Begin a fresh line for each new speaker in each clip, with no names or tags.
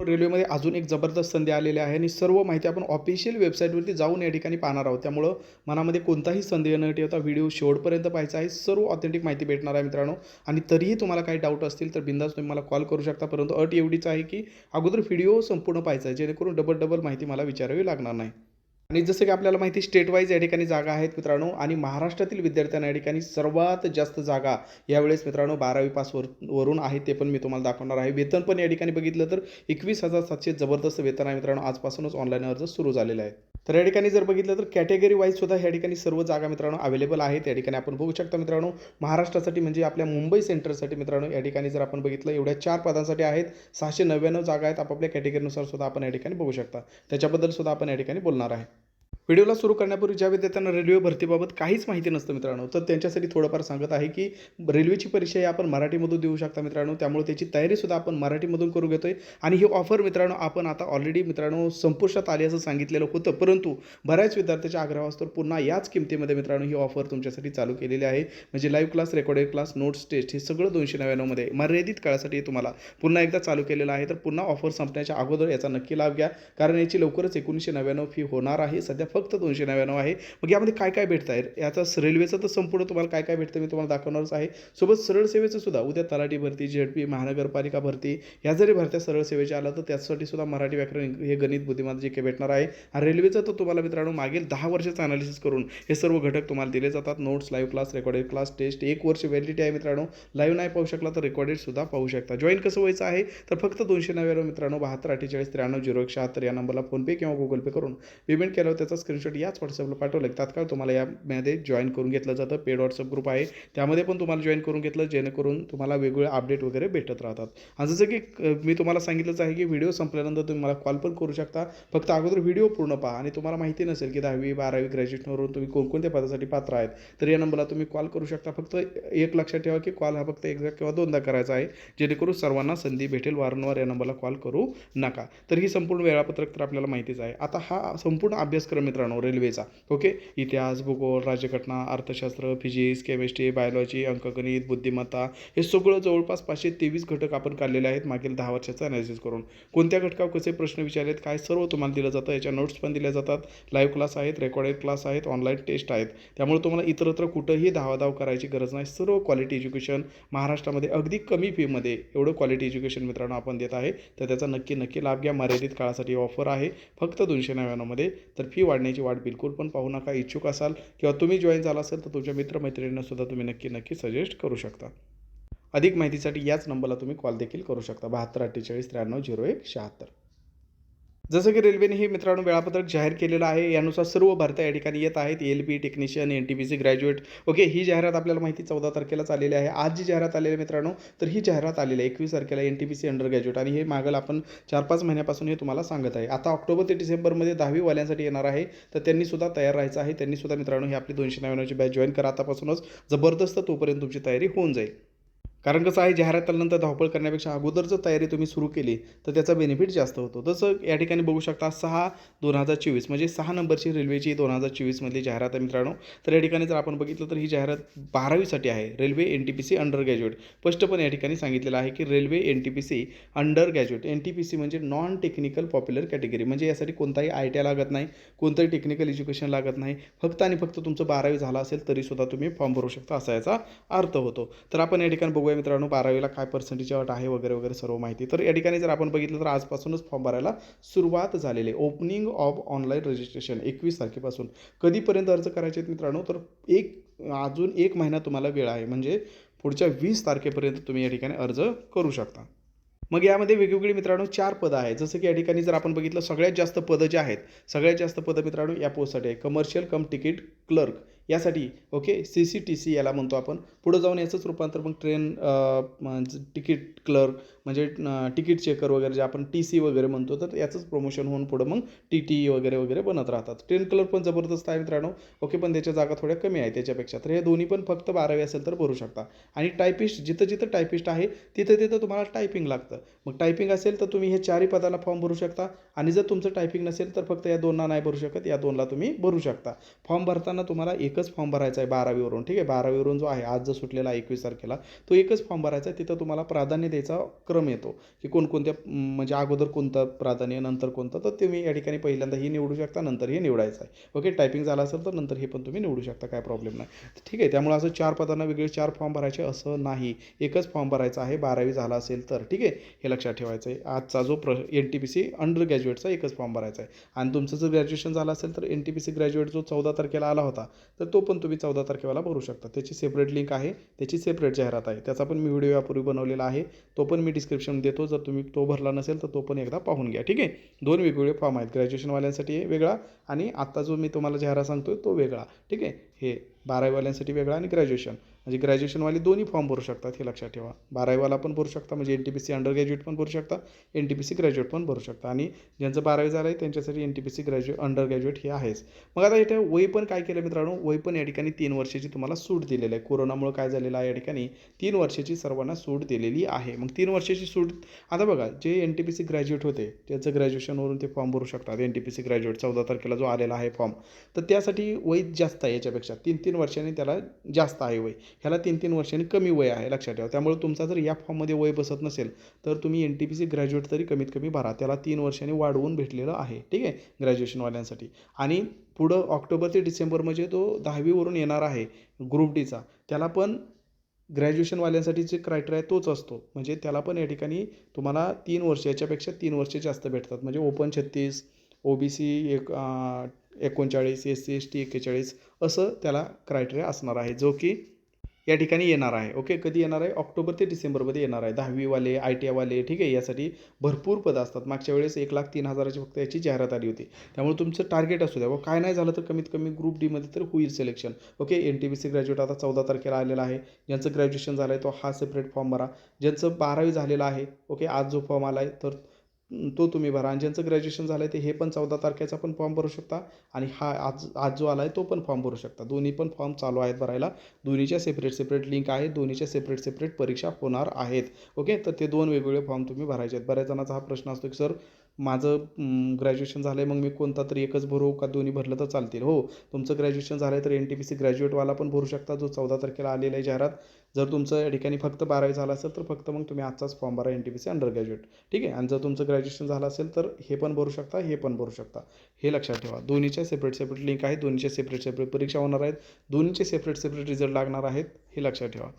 रेल्वेमध्ये अजून एक जबरदस्त संधी आलेली आहे आणि सर्व माहिती आपण ऑफिशियल वेबसाईटवरती जाऊन या ठिकाणी पाहणार आहोत. त्यामुळं मनामध्ये कोणताही संदेह न ठेवता व्हिडिओ शेवटपर्यंत पाहायचा आहे. सर्व ऑथेंटिक माहिती भेटणार आहे मित्रांनो. आणि तरीही तुम्हाला काही डाऊट असतील तर बिंदास तुम्ही मला कॉल करू शकता. परंतु अट एवढीच आहे की अगोदर व्हिडिओ संपूर्ण पाहायचा आहे. जेणेकरून डबल डबल माहिती मला विचारावी लागणार नाही. आणि जसं की आपल्याला माहिती स्टेट वाईज या ठिकाणी जागा आहेत मित्रांनो. आणि महाराष्ट्रातील विद्यार्थ्यांना या ठिकाणी सर्वात जास्त जागा यावेळेस मित्रांनो बारावी पास वर वरून आहे ते पण मी तुम्हाला दाखवणार आहे. वेतन पण या ठिकाणी बघितलं तर एकवीस हजार सातशे जबरदस्त वेतन आहे मित्रांनो. आजपासूनच ऑनलाईन अर्ज सुरू झालेला आहे तर या ठिकाणी जर बघितलं तर कॅटेगरी वाईज सुद्धा या ठिकाणी सर्व जागा मित्रांनो अवेलेबल आहेत. या ठिकाणी आपण बघू शकता मित्रांनो महाराष्ट्रासाठी म्हणजे आपल्या मुंबई सेंटरसाठी मित्रांनो या ठिकाणी जर आपण बघितलं एवढ्या चार पदांसाठी आहेत. सहाशे नव्याण्णव जागा आहेत. आपापल्या कॅटेगरीनुसार सुद्धा आपण या ठिकाणी बघू शकता. त्याच्याबद्दल सुद्धा आपण या ठिकाणी बोलणार आहे. व्हिडिओला सुरू करण्यापूर्वी ज्या विद्यार्थ्यांना रेल्वे भरतीबाबत काहीच माहिती नसतं मित्रांनो तर त्यांच्यासाठी थोडंफार सांगत आहे की रेल्वेची परीक्षा ही आपण मराठीमधून देऊ शकता मित्रांनो. त्यामुळे त्याची तयारीसुद्धा आपण मराठीमधून करू घेतोय. आणि ही ऑफर मित्रांनो आपण आता ऑलरेडी मित्रांनो संपुष्टात आली असं सांगितलेलं होतं. परंतु बऱ्याच विद्यार्थ्याच्या आग्रहास्तव पुन्हा याच किमतीमध्ये मित्रांनो ही ऑफर तुमच्यासाठी चालू केलेली आहे. म्हणजे live class recorded class notes test हे सगळं दोनशे नव्याण्णवमध्ये मर्यादित काळासाठी तुम्हाला पुन्हा एकदा चालू केलेलं आहे. तर पुन्हा ऑफर संपण्याच्या अगोदर याचा नक्की लाभ घ्या. कारण याची लवकरच एकोणीसशे नव्याण्णव फी होणार आहे. सध्या फक्त दोनशे नव्याण्णव आहे. मग यामध्ये काय काय भेटतं आहे याचा रेल्वेचं तर संपूर्ण तुम्हाला काय काय भेटतं मी तुम्हाला दाखवणारच आहे. सोबत सरळ सेवेचं सुद्धा उद्या तलाठी भरती झेडपी महानगरपालिका भरती ह्या जरी भरत्या सरळ सेवेच्या आलं तर त्यासाठी सुद्धा मराठी व्याकरण हे गणित बुद्धिमान जे काही भेटणार आहे. आणि रेल्वेचं तर तुम्हाला मित्रांनो मागील दहा वर्षाचं अनालिसिस करून हे सर्व घटक तुम्हाला दिले जातात. Notes live class recorded class test एक वर्ष व्हॅलिडिटी आहे मित्रांनो. लाईव्ह नाही पाहू शकला तर रेकॉर्डेड सुद्धा पाहू शकता. जॉईन कसं व्हायचं आहे? तर फक्त दोनशे नव्याण्णव मित्रांनो बहात्तर अठ्ठेचाळीस त्र्याण्णव झिरो एक शहात्तर या नंबरला फोनपे किंवा गुगल पे करून पेमेंट केल्यावर त्याचा स्क्रीनशॉट याच व्हॉट्सअपला पाठवलं. की तात्काळ तुम्हाला यामध्ये जॉईन करून घेतलं जातं. पेड व्हॉट्सअप ग्रुप आहे. त्यामध्ये पण तुम्हाला जॉईन करून घेतलं जेणेकरून तुम्हाला वेगवेगळे अपडेट वगैरे भेटत राहतात. आणि जसं की मी तुम्हाला सांगितलंच आहे की व्हिडिओ संपल्यानंतर तुम्ही मला कॉल पण करू शकता. फक्त अगोदर व्हिडिओ पूर्ण पहा आणि तुम्हाला माहिती नसेल की दहावी बारावी ग्रॅज्युएशनवरून तुम्ही कोणकोणत्या पदासाठी पात्र आहेत तर या नंबरला तुम्ही कॉल करू शकता. फक्त एक लक्षात ठेवा की कॉल हा फक्त एकदा किंवा दोनदा करायचा आहे जेणेकरून सर्वांना संधी भेटेल. वारंवार या नंबरला कॉल करू नका. तर ही संपूर्ण वेळापत्रक तर आपल्याला माहितीच आहे. आता हा संपूर्ण अभ्यासक्रम मित्रांनो रेल्वेचा. ओके? इतिहास भूगोल राज्यघटना अर्थशास्त्र फिजिक्स केमिस्ट्री बायोलॉजी अंकगणित बुद्धिमत्ता हे सगळं जवळपास पाचशे तेवीस घटक आपण काढलेले आहेत मागील दहा वर्षाचं अनालिसिस करून. कोणत्या घटकावर कसे प्रश्न विचारलेत काय सर्व तुम्हाला दिलं जातं याच्या नोट्स पण दिल्या जातात. लाईव्ह क्लास आहेत रेकॉर्डेड क्लास आहेत ऑनलाईन टेस्ट आहेत. त्यामुळे तुम्हाला इतरत्र कुठंही धावाधाव करायची गरज नाही. सर्व क्वालिटी एज्युकेशन महाराष्ट्रामध्ये अगदी कमी फीमध्ये एवढं क्वालिटी एज्युकेशन मित्रांनो आपण देत आहे. तर त्याचा नक्की नक्की लाभ घ्या. मर्यादित काळासाठी ऑफर आहे. फक्त दोनशे नव्याण्णवमध्ये. तर फी वाढण्याची वाट बिलकुल पण पाहू नका. इच्छुक असाल किंवा तुम्ही जॉईन झाला असेल तर तुमच्या मित्रमैत्रिणींना सुद्धा तुम्ही नक्की नक्की सजेस्ट करू शकता. अधिक माहितीसाठी याच नंबरला तुम्ही कॉल देखील करू शकता. बहात्तर अठ्ठेचाळीस त्र्याण्णव झिरो एक शहात्तर. जसं की रेल्वेने हे मित्रांनो वेळापत्रक जाहीर केलेलं आहे यानुसार सर्व भरत्या या ठिकाणी येत आहेत. L P technician N T P C graduate okay ही जाहिरात आपल्याला माहिती चौदा तारखेलाच आलेली आहे. आज जी जाहिरात आलेली आहे मित्रांनो तर ही जाहिरात आलेली आहे एकवीस तारखेला N T P C undergraduate आणि हे मागल आपण चार पाच महिन्यापासून हे तुम्हाला सांगत आहे. आता ऑक्टोबर ते डिसेंबरमध्ये दहावीवाल्यांसाठी येणार आहे तर त्यांनी सुद्धा तयार राहायचं आहे. त्यांनी सुद्धा मित्रांनो हे आपली दोनशे नव्याण्णवची बॅच जॉईन करा. आतापासूनच जबरदस्त तोपर्यंत तुमची तयारी होऊन जाईल. कारण कसं आहे जाहिरातल्यानंतर धावपळ करण्यापेक्षा अगोदर जर तयारी तुम्ही सुरू केली तर त्याचा बेनिफिट जास्त होतो. तसं या ठिकाणी बघू शकता सहा दोन हजार चोवीस म्हणजे सहा नंबरची रेल्वेची दोन हजार चोवीसमधली जाहिरात आहे मित्रांनो. तर या ठिकाणी जर आपण बघितलं तर ही जाहिरात बारावीसाठी आहे railway N T P C undergraduate स्पष्टपणे या ठिकाणी सांगितलेलं आहे की railway N T P C undergraduate N T P C म्हणजे नॉन टेक्निकल पॉप्युलर कॅटेगरी म्हणजे यासाठी कोणताही आय टी आय लागत नाही कोणतंही टेक्निकल एज्युकेशन लागत नाही. फक्त आणि फक्त तुमचं बारावी झालं असेल तरीसुद्धा तुम्ही फॉर्म भरू शकता असा याचा अर्थ होतो. तर आपण या ठिकाणी बघू बघूया मित्रांनो बारावीला काय पर्सेंटेज अट आहे वगैरे वगैरे सर्व माहिती. तर या ठिकाणी जर आपण बघितलं तर आजपासूनच फॉर्म भरायला सुरुवात झालेली आहे. ओपनिंग ऑफ ऑनलाईन रजिस्ट्रेशन एकवीस तारखेपासून. कधीपर्यंत अर्ज करायचे आहेत मित्रांनो? तर एक अजून एक महिना तुम्हाला वेळ आहे. म्हणजे पुढच्या वीस तारखेपर्यंत तुम्ही या ठिकाणी अर्ज करू शकता. मग यामध्ये वेगवेगळी मित्रांनो चार पदं आहेत. जसं की या ठिकाणी जर आपण बघितलं सगळ्यात जास्त पदं जे आहेत सगळ्यात जास्त पदं मित्रांनो या पोस्टसाठी आहे. कमर्शियल कम तिकीट क्लर्क यासाठी okay C C T C याला म्हणतो आपण. पुढं जाऊन याचंच रूपांतर मग ट्रेन तिकीट क्लर्क म्हणजे तिकीट चेकर म्हणजे, वगैरे जे आपण टी सी वगैरे म्हणतो तर याचंच प्रमोशन होऊन पुढं मग टी टी वगैरे वगैरे बनत राहतात. ट्रेन क्लर्क पण जबरदस्त आहे मित्रांनो ओके पण त्याच्या जागा थोड्या कमी आहे त्याच्यापेक्षा. तर हे दोन्ही पण फक्त बारावी असेल तर भरू शकता. आणि टायपिस्ट जिथं जिथं टायपिस्ट आहे तिथं तिथं तुम्हाला टायपिंग लागतं. मग टायपिंग असेल तर तुम्ही हे चारही पदाला फॉर्म भरू शकता. आणि जर तुमचं टायपिंग नसेल तर फक्त या दोनला नाही भरू शकत या दोनला तुम्ही भरू शकता. फॉर्म भरताना तुम्हाला एकच फॉर्म भरायचा आहे बारावीवरून ठीक आहे? बारावीवरून जो आहे आज जो सुटलेला एकवीस तारखेला तो एकच फॉर्म भरायचा आहे. तिथं तुम्हाला प्राधान्य द्यायचा क्रम येतो की कोणकोणत्या म्हणजे अगोदर कोणतं प्राधान्य नंतर कोणतं तर तुम्ही या ठिकाणी पहिल्यांदा हे निवडू शकता नंतर हे निवडायचं आहे. ओके टायपिंग झालं असेल तर नंतर हे पण तुम्ही निवडू शकता काय प्रॉब्लेम नाही. ठीक आहे? त्यामुळे असं चार पदांना वेगळे चार फॉर्म भरायचे असं नाही. एकच फॉर्म भरायचा आहे बारावी झाला असेल तर ठीक आहे? हे लक्षात ठेवायचं आहे. आजचा जो प्र N T P C under ग्रॅज्युएटचा एकच फॉर्म भरायचा आहे. आणि तुमचं जर ग्रॅज्युएशन झालं असेल तर N T P C graduate जो चौदा तारखेला आला होता तर तो पण तुम्ही चौदा तारखेला भरू शकता. त्याची सेपरेट लिंक आहे त्याची सेपरेट जाहिरात आहे. त्याचा पण मी व्हिडिओ यापूर्वी बनवलेला आहे. तो पण मी डिस्क्रिप्शन देतो. जर तुम्ही तो भरला नसेल तर तो पण एकदा पाहून घ्या. ठीक आहे? दोन वेगवेगळे फॉर्म आहेत. ग्रॅज्युएशनवाल्यांसाठी वेगळा आणि आत्ता जो मी तुम्हाला जाहिरात सांगतो तो वेगळा. ठीक आहे? हे बारावीवाल्यांसाठी वेगळा आणि ग्रॅज्युएशन म्हणजे ग्रॅज्युएशनवाले दोन्ही फॉर्म भरू शकतात हे लक्षात ठेवा. बारावीवाला पण भरू शकता म्हणजे N T P C undergraduate पण भरू शकता N T P C graduate पण भरू शकता. आणि ज्यांचं बारावी झालं आहे त्यांच्यासाठी N T P C graduate undergraduate हे आहेच. मग आता इथे वय पण काय केलं मित्रांनो? वय पण या ठिकाणी तीन वर्षाची तुम्हाला सूट दिलेली आहे. कोरोनामुळे काय झालेलं आहे या ठिकाणी? तीन वर्षाची सर्वांना सूट दिलेली आहे. मग तीन वर्षाची सूट आता बघा जे N T P C graduate होते त्याचं ग्रॅज्युएशनवरून ते फॉर्म भरू शकतात. N T P C graduate चौदा तारखेला जो आलेला आहे फॉर्म तर त्यासाठी वय जास्त आहे याच्यापेक्षा. तीन तीन वर्षांनी त्याला जास्त आहे वय ह्याला तीन तीन वर्षांनी कमी वय आहे लक्षात ठेवा. त्यामुळे तुमचा जर या फॉर्ममध्ये वय बसत नसेल तर तुम्ही N T P C graduate तरी कमीत कमी भरा. त्याला तीन वर्षांनी वाढवून भेटलेलं आहे ठीक आहे ग्रॅज्युएशनवाल्यांसाठी आणि पुढं ऑक्टोबर ते डिसेंबर म्हणजे तो दहावीवरून येणार आहे ग्रुप डीचा त्याला पण ग्रॅज्युएशनवाल्यांसाठी जे क्रायटेरिया तोच असतो. म्हणजे त्याला पण या ठिकाणी तुम्हाला तीन वर्ष याच्यापेक्षा तीन वर्ष जास्त भेटतात. म्हणजे ओपन छत्तीस ओ बी सी एक एकोणचाळीस एस सी एस टी एक्केचाळीस असं त्याला क्रायटेरिया असणार आहे जो की या ठिकाणी येणार आहे. ओके कधी येणार आहे? ऑक्टोबर ते डिसेंबरमध्ये येणार आहे. दहावीवाले आय टी आयवाले ठीक आहे? यासाठी भरपूर पदं असतात. मागच्या वेळेस एक लाख तीन हजाराची फक्त याची जाहिरात आली होती. त्यामुळे तुमचं टार्गेट असू द्या. व काय नाही झालं तर कमीत कमी ग्रुप डीमध्ये तर होईल selection okay N T B C graduate आता चौदा तारखेला आलेला आहे. ज्यांचं ग्रॅज्युएशन झालं आहे तो हा सेपरेट फॉर्म भरा. ज्यांचं बारावी झालेलं आहे ओके आज जो फॉर्म आला आहे तर तो तुम्ही भरा. आणि ज्यांचं ग्रॅज्युएशन झालं आहे ते हे पण चौदा तारखेचा पण फॉर्म भरू शकता. आणि हा आज आज जो आला आहे तो पण फॉर्म भरू शकता. दोन्ही पण फॉर्म चालू आहेत भरायला. दोन्हीच्या सेपरेट सेपरेट लिंक आहे. दोन्हीच्या सेपरेट सेपरेट परीक्षा होणार आहेत. ओके तर ते दोन वेगवेगळे फॉर्म तुम्ही भरायचे आहेत. बऱ्याच जणांचा हा प्रश्न असतो की सर माझं ग्रॅज्युएशन झालं आहे मग मी कोणता तरी एकच भरू का दोन्ही भरलं तर चालतील? हो. तुमचं ग्रॅज्युएशन झालं आहे तर एन टी पी सी ग्रॅज्युएटवाला पण भरू शकता जो चौदा तारखेला आलेला आहे जाहिरात. जर तुमचं या ठिकाणी फक्त बारावी झालं असेल तर फक्त मग तुम्ही आजचाच फॉर्म भरा N T P C undergraduate ठीक आहे? आणि जर तुमचं ग्रॅज्युएशन झालं असेल तर हे पण भरू शकता हे पण भरू शकता. हे लक्षात ठेवा. दोन्हीच्या सेपरेट सेपरेट लिंक आहे दोन्हीच्या सेपरेट सेपरेट परीक्षा होणार आहेत. दोन्हीचे सेपरेट सेपरेट रिझल्ट लागणार आहेत हे लक्षात ठेवा.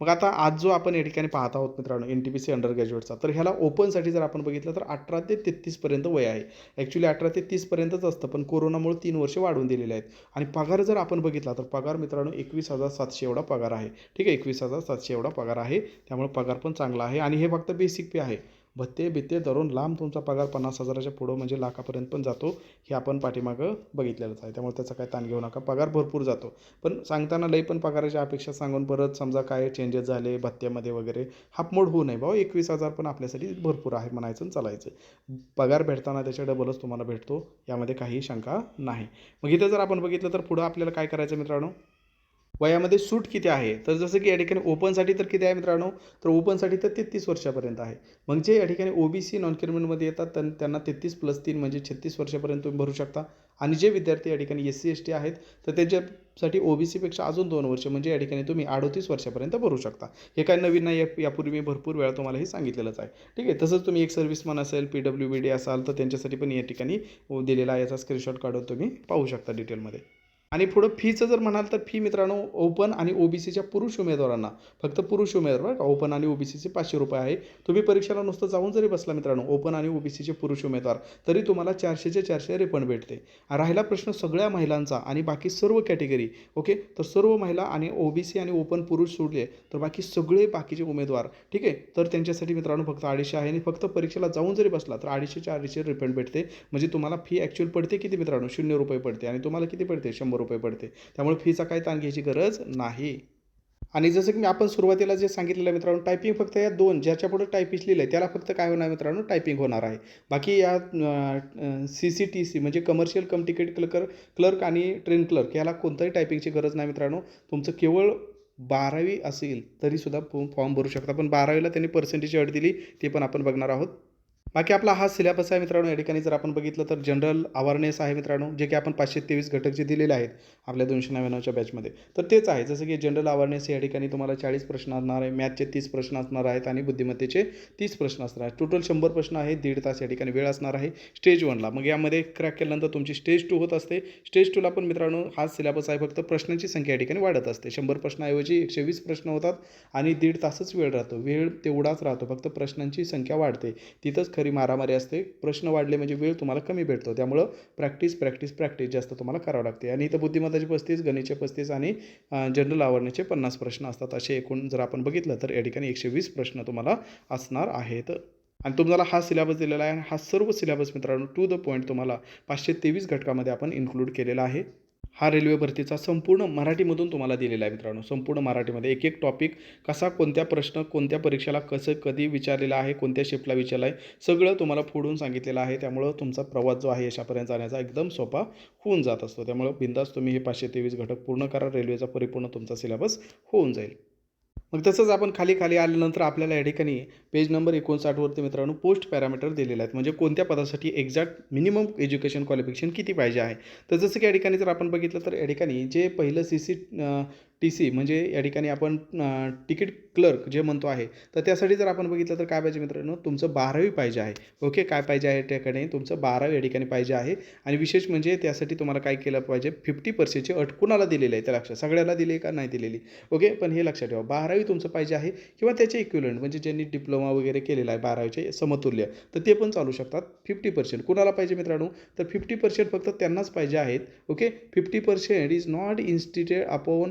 मग आता आज जो आपण या ठिकाणी पाहत आहोत मित्रांनो N T P C under ग्रॅज्युएटचा तर ह्याला ओपनसाठी जर आपण बघितलं तर अठरा ते तेहतीसपर्यंत वय आहे. ॲक्च्युली अठरा ते तीसपर्यंतच असतं पण कोरोनामुळे तीन वर्ष वाढवून दिलेले आहेत. आणि पगार जर आपण बघितला तर पगार मित्रांनो एकवीस हजार सातशे एवढा पगार आहे. ठीक आहे एकवीस हजार सातशे एवढा पगार आहे. त्यामुळे पगार पण चांगला आहे. आणि हे फक्त बेसिक पे आहे. भत्ते बित्ते धरून लांब तुमचा पगार पन्नास हजाराच्या पुढं म्हणजे लाखापर्यंत पण जातो हे आपण पाठीमागं बघितलेलंच आहे. त्यामुळे त्याचा काय ताण घेऊ नका. पगार भरपूर जातो. पण सांगताना लई पण पगाराच्या अपेक्षा सांगून परत समजा काय चेंजेस झाले भत्त्यामध्ये वगैरे हापमोड होऊ नये. भाऊ एकवीस हजार पण आपल्यासाठी भरपूर आहे म्हणायचं आणि चालायचं. पगार भेटताना त्याच्या डबलच तुम्हाला भेटतो यामध्ये काही शंका नाही. मग इथं जर आपण बघितलं तर पुढं आपल्याला काय करायचं मित्रांनो? वयामध्ये सूट किती आहे? तर जसं की या ठिकाणी ओपनसाठी तर किती आहे मित्रांनो? तर ओपनसाठी तर तेहतीस वर्षापर्यंत आहे. मग जे या ठिकाणी ओ बी सी नॉन क्रिमिनलमध्ये येतात त्यां त्यांना तेहतीस प्लस तीन म्हणजे छत्तीस वर्षापर्यंत तुम्ही भरू शकता. आणि जे विद्यार्थी या ठिकाणी एस सी एस टी आहेत तर त्यांच्यासाठी ओ बी सीपेक्षा अजून दोन वर्ष म्हणजे या ठिकाणी तुम्ही अडतीस वर्षापर्यंत भरू शकता. हे काय नवीन नाही यापूर्वी मी भरपूर वेळा तुम्हाला हे सांगितलेलंच आहे. ठीक आहे तसंच तुम्ही एक सर्व्हिसमन असेल पी डब्ल्यू बी डी असाल तर त्यांच्यासाठी पण या ठिकाणी दिलेला आहे. याचा स्क्रीनशॉट काढून तुम्ही पाहू शकता डिटेलमध्ये आणि पुढं फीचं जर म्हणाल तर फी मित्रांनो ओपन आणि ओ बी सीच्या पुरुष उमेदवारांना. फक्त पुरुष उमेदवार का ओपन आणि ओ बी सीचे पाचशे रुपये आहे. तुम्ही परीक्षेला नुसतं जाऊन जरी बसला मित्रांनो ओपन आणि ओ बी सीचे पुरुष उमेदवार तरी तुम्हाला चारशेचे चारशे रिफंड भेटते. राहिला प्रश्न सगळ्या महिलांचा आणि बाकी सर्व कॅटेगरी ओके? तर सर्व महिला आणि ओ बी सी आणि ओपन पुरुष सोडले तर बाकी सगळे बाकीचे उमेदवार ठीक आहे? तर त्यांच्यासाठी मित्रांनो फक्त अडीचशे आहे आणि फक्त परीक्षेला जाऊन जरी बसला तर अडीचशेच्या अडीचशे रिफंड भेटते. म्हणजे तुम्हाला फी ॲक्च्युअल पडते किती मित्रांनो? शून्य रुपये पडते आणि तुम्हाला किती पडते? शंभर रुपये पडते. त्यामुळे फीचा काही ताण घ्यायची गरज नाही. आणि जसं की मी आपण सुरुवातीला जे सांगितलेलं आहे मित्रांनो टायपिंग फक्त या दोन ज्याच्या पुढे टायपिंग लिहिलं आहे त्याला फक्त काय होणार मित्रांनो टायपिंग होणार आहे. बाकी या सी सी टी सी म्हणजे commercial cum ticket clerk clerk आणि ट्रेन क्लर्क याला कोणताही टायपिंगची गरज नाही मित्रांनो. तुमचं केवळ बारावी असेल तरीसुद्धा फॉर्म भरू शकता. पण बारावीला त्यांनी पर्सेंटेज अट दिली ते पण आपण बघणार आहोत. बाकी आपला हा सिलेबस आहे मित्रांनो. या ठिकाणी जर आपण बघितलं तर जनरल अवेअरनेस आहे मित्रांनो जे की आपण पाचशे तेवीस घटक जे दिलेले आहेत आपल्या दोनशे नव्याण्णवच्या बॅचमध्ये तर तेच आहे. जसं की जनरल अवेअरनेस या ठिकाणी तुम्हाला चाळीस प्रश्न असणार आहे मॅथचे तीस प्रश्न असणार आहेत आणि बुद्धिमत्तेचे तीस प्रश्न असणार आहेत. टोटल शंभर प्रश्न आहे दीड तास या ठिकाणी वेळ असणार आहे. स्टेज वनला मग यामध्ये क्रॅक केल्यानंतर तुमची स्टेज टू होत असते. स्टेज टूला पण मित्रांनो हा सिलेबस आहे. फक्त प्रश्नांची संख्या या ठिकाणी वाढत असते. शंभर प्रश्नाऐवजी एकशे वीस प्रश्न होतात आणि दीड तासच वेळ राहतो. वेळ तेवढाच राहतो. फक्त प्रश्नांची संख्या वाढते. तिथंच खरी मारामारी असते. प्रश्न वाढले म्हणजे वेळ तुम्हाला कमी भेटतो. त्यामुळं प्रॅक्टिस प्रॅक्टिस प्रॅक्टिस जास्त तुम्हाला करावं लागते. आणि इथं बुद्धिमत्ताचे पस्तीस गणितचे पस्तीस आणि जनरल आवडण्याचे पन्नास प्रश्न असतात. असे एकूण जर आपण बघितलं तर या ठिकाणी एकशे वीस प्रश्न तुम्हाला असणार आहेत. आणि तुम्हाला हा सिलेबस दिलेला आहे. आणि हा सर्व सिलेबस मित्रांनो टू द पॉईंट तुम्हाला पाचशे तेवीस घटकामध्ये आपण इन्क्लूड केलेला आहे. हा रेल्वे भरतीचा संपूर्ण मराठीमधून तुम्हाला दिलेला आहे मित्रांनो. संपूर्ण मराठीमध्ये एक एक टॉपिक कसा कोणत्या प्रश्न कोणत्या परीक्षेला कसं कधी विचारलेला आहे कोणत्या शिफ्टला विचारला आहे सगळं तुम्हाला फोडून सांगितलेलं आहे. त्यामुळं तुमचा प्रवास जो आहे यशापर्यंत जाण्याचा एकदम सोपा होऊन जात असतो. त्यामुळं बिंदास तुम्ही हे पाचशे तेवीस घटक पूर्ण करा. रेल्वेचा परिपूर्ण तुमचा सिलेबस होऊन जाईल. मग तसंच आपण खाली खाली आल्यानंतर आपल्याला या ठिकाणी पेज नंबर एकोणसाठवरती मित्रांनो पोस्ट पॅरामीटर दिलेले आहेत. म्हणजे कोणत्या पदासाठी एक्झॅक्ट मिनिमम एज्युकेशन क्वालिफिकेशन किती पाहिजे आहे? तर जसं की या ठिकाणी जर आपण बघितलं तर या ठिकाणी जे पहिलं सी सी टी सी म्हणजे या ठिकाणी आपण तिकीट क्लर्क जे म्हणतो आहे तर त्यासाठी जर आपण बघितलं तर काय पाहिजे मित्रांनो? तुमचं बारावी पाहिजे आहे. ओके काय पाहिजे आहे त्याकडे? तुमचं बारावी या ठिकाणी पाहिजे आहे. आणि विशेष म्हणजे त्यासाठी तुम्हाला काय केलं पाहिजे? फिफ्टी पर्सेंटची अट कुणाला दिलेली आहे? त्या लक्षात. सगळ्याला दिली का? नाही दिलेली. ओके पण हे लक्षात ठेवा. बारावी तुमचं पाहिजे आहे किंवा त्याचे इक्विलंट म्हणजे ज्यांनी डिप्लोमा वगैरे केलेला आहे बारावीचे समतुल्य तर ते पण चालू शकतात. फिफ्टी पर्सेंट कुणाला पाहिजे मित्रांनो? तर फिफ्टी पर्सेंट फक्त त्यांनाच पाहिजे आहेत. Okay fifty percent is not institute upon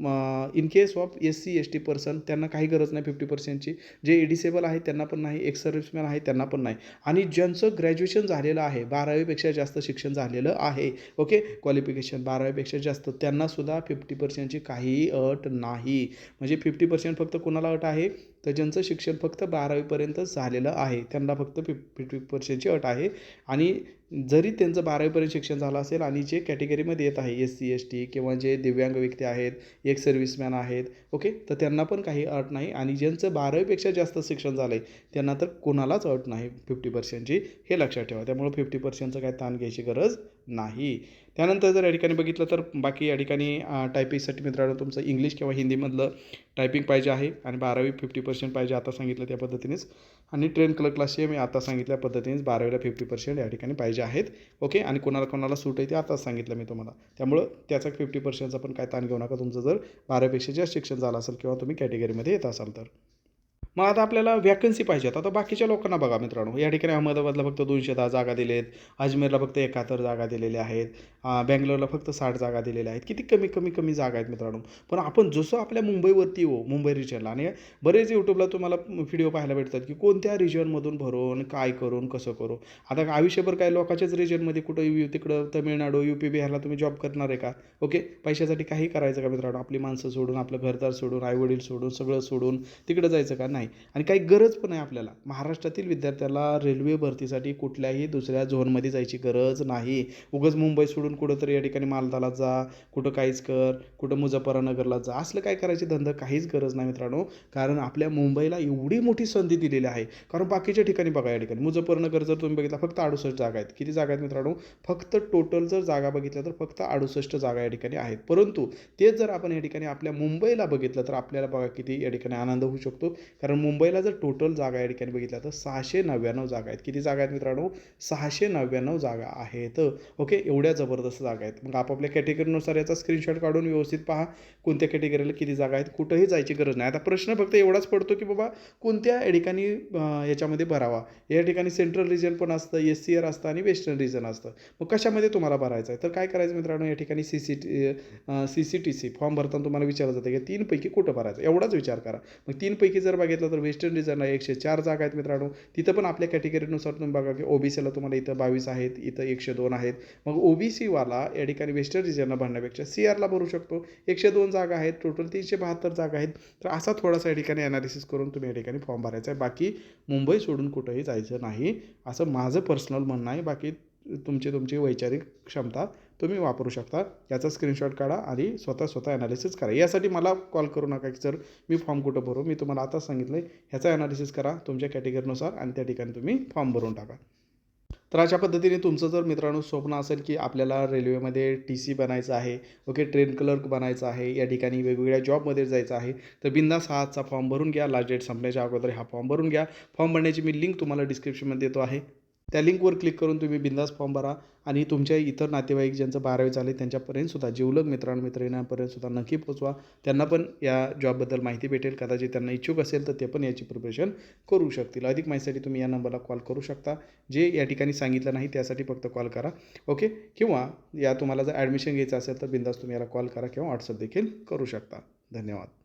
in case of S C S T person त्यांना काही गरज नाही फिफ्टी पर्सेंटची जे एडिसेबल आहे त्यांना पण नाही. एक्स सर्व्हिसमॅन आहे त्यांना पण नाही. आणि ज्यांचं ग्रॅज्युएशन झालेलं आहे बारावीपेक्षा जास्त शिक्षण झालेलं आहे ओके क्वालिफिकेशन बारावीपेक्षा जास्त त्यांनासुद्धा फिफ्टी पर्सेंटची काही अट नाही. म्हणजे फिफ्टी पर्सेंट फक्त कोणाला अट आहे? तर ज्यांचं शिक्षण फक्त बारावीपर्यंत झालेलं आहे त्यांना फक्त फिफ फिफ्टी पर्सेंटची अट आहे. आणि जरी त्यांचं बारावीपर्यंत शिक्षण झालं असेल आणि जे कॅटेगरीमध्ये येत आहे एस सी एस टी किंवा जे दिव्यांग व्यक्ती आहेत एक सर्व्हिसमॅन आहेत ओके तर त्यांना पण काही अट नाही. आणि ज्यांचं बारावीपेक्षा जास्त शिक्षण झालं आहे त्यांना तर कोणालाच अट नाही फिफ्टी पर्सेंटची हे लक्षात ठेवा. त्यामुळं फिफ्टी पर्सेंटचं काय ताण घ्यायची गरज नाही. त्यानंतर जर या ठिकाणी बघितलं तर बाकी या ठिकाणी टायपिंगसाठी मित्रांनो तुमचं इंग्लिश किंवा हिंदीमधलं टायपिंग पाहिजे आहे आणि बारावी फिफ्टी पर्सेंट पाहिजे आता सांगितलं त्या पद्धतीनेच. आणि ट्रेन कलर क्लासचे मी आता सांगितल्या पद्धतीनेच बारावीला फिफ्टी पर्सेंट या ठिकाणी पाहिजे आहेत. ओके? आणि कोणाला कोणाला सूट आहे ते आताच सांगितलं मी तुम्हाला. त्यामुळं त्याचा फिफ्टी पर्सेंटचा पण काय ताण घेऊ नका तुमचं जर बारावीपेक्षा जास्त शिक्षण झालं असेल किंवा तुम्ही कॅटेगरीमध्ये येत असाल तर. मग आता आपल्याला वॅकन्सी पाहिजेत आता बाकीच्या लोकांना बघा मित्रांनो. या ठिकाणी अहमदाबादला फक्त दोनशे दहा जागा दिले आहेत अजमेरला फक्त एकाहत्तर जागा दिलेल्या आहेत. बँगलोरला फक्त साठ जागा दिलेल्या आहेत. किती कमी कमी कमी जागा आहेत मित्रांनो. पण आपण जसं आपल्या मुंबईवरती हो मुंबई रिजनला आणि बरेच यूट्यूबला तुम्हाला व्हिडिओ पाहायला भेटतात की कोणत्या रिजनमधून भरून काय करून कसं करू. आता आयुष्यभर काय लोकांच्याच रिजनमध्ये कुठं यू तिकडं तमिळनाडू यू पी बिहारला तुम्ही जॉब करणार आहे का? ओके पैशासाठी काही करायचं का मित्रांनो? आपली माणसं सोडून आपलं घरदार सोडून आईवडील सोडून सगळं सोडून तिकडं जायचं का? नाही. आणि काही गरज पण आहे आपल्याला. महाराष्ट्रातील विद्यार्थ्याला रेल्वे भरतीसाठी कुठल्याही दुसऱ्या झोनमध्ये जायची गरज नाही. उगंच मुंबई सोडून कुठंतरी या ठिकाणी मालदाला जा कुठं काहीच कर कुठं मुझफ्फरानगरला जा. असलं काय करायची धंदा काहीच गरज नाही मित्रांनो. कारण आपल्या मुंबईला एवढी मोठी संधी दिलेली आहे. कारण बाकीच्या ठिकाणी बघा या ठिकाणी. मुझफ्फरनगर जर तुम्ही बघितला फक्त अडुसष्ट जागा आहेत. किती जागा आहेत मित्रांनो? फक्त टोटल जर जागा बघितल्या तर फक्त अडुसष्ट जागा या ठिकाणी आहेत. परंतु तेच जर आपण या ठिकाणी आपल्या मुंबईला बघितलं तर आपल्याला बघा किती या ठिकाणी आनंद होऊ शकतो. कारण मुंबईला जर टोटल जागा या ठिकाणी बघितल्या तर सहाशे नव्याण्णव जागा आहेत. किती जागा आहेत मित्रांनो? सहाशे नव्याण्णव जागा आहेत. ओके? एवढ्या जबरदस्त जागा आहेत. मग आपापल्या कॅटेगरीनुसार याचा स्क्रीनशॉट काढून व्यवस्थित पहा कोणत्या कॅटेगरीला किती जागा आहेत कुठंही जायची गरज नाही. आता प्रश्न फक्त एवढाच पडतो की बाबा कोणत्या या ठिकाणी याच्यामध्ये भरावा? या ठिकाणी सेंट्रल रिजन पण असतं एस सी आर असतं आणि वेस्टर्न रिजन असतं. मग कशामध्ये तुम्हाला भरायचं आहे? तर काय करायचं मित्रांनो? या ठिकाणी C C T C C T C form भरताना तुम्हाला विचारलं जातं की तीनपैकी कुठं भरायचं? एवढाच विचार करा. मग तीनपैकी जर बघितलं तर वेस्टर्न रिजन आहे एकशे चार जागा आहेत मित्रांनो. तिथं पण आपल्या कॅटेगरीनुसार तुम्ही बघा की ओबीसीला तुम्हाला इथं बावीस आहेत इथं एकशे दोन आहेत. मग ओबीसीवाला या ठिकाणी वेस्टर्न रिजनला भरण्यापेक्षा सी आरला भरू शकतो. एकशे दोन जागा आहेत टोटल तीनशे बहात्तर जागा आहेत. तर असा थोडासा या ठिकाणी ॲनालिसिस करून तुम्ही या ठिकाणी फॉर्म भरायचा आहे. बाकी मुंबई सोडून कुठंही जायचं नाही. असं माझं पर्सनल म्हणणं आहे. बाकी तुमची तुमची वैचारिक क्षमता तुम्ही वापरू शकता. याचा स्क्रीनशॉट काढा आणि स्वतः स्वतः ॲनालिसिस करा. यासाठी मला कॉल करू नका की सर मी फॉर्म कुठं भरू? मी तुम्हाला आता सांगितलं आहे ह्याचा ॲनालिसिस करा. तुमच्या कॅटेगरीनुसार आणि त्या ठिकाणी तुम्ही फॉर्म भरून टाका. तर अशा पद्धतीने तुमचं जर मित्रांनो स्वप्न असेल की आपल्याला रेल्वेमध्ये टी सी बनायचं आहे ओके ट्रेन क्लर्क बनायचं आहे या ठिकाणी वेगवेगळ्या जॉबमध्ये जायचं आहे तर बिंदास हा आजचा फॉर्म भरून घ्या. लास्ट डेट संपण्याच्या अगोदर हा फॉर्म भरून घ्या. फॉर्म भरण्याची मी लिंक तुम्हाला डिस्क्रिप्शनमध्ये देतो आहे. त्या लिंकवर क्लिक करून तुम्ही बिंदास फॉर्म भरा आणि तुमच्या इतर नातेवाईक ज्यांचं बारावी झाले त्यांच्यापर्यंतसुद्धा जिवलग मित्रांनो मित्रपरेंतसुद्धा नक्की पोचवा. त्यांना पण या जॉबबद्दल माहिती भेटेल. कदाचित त्यांना इच्छुक असेल तर ते पण याची प्रिपरेशन करू शकतील. अधिक माहितीसाठी तुम्ही या नंबरला कॉल करू शकता. जे या ठिकाणी सांगितलं नाही त्यासाठी फक्त कॉल करा. ओके? किंवा या तुम्हाला जर ॲडमिशन घ्यायचं असेल तर बिंदास तुम्ही याला कॉल करा किंवा व्हॉट्सअप देखील करू शकता. धन्यवाद.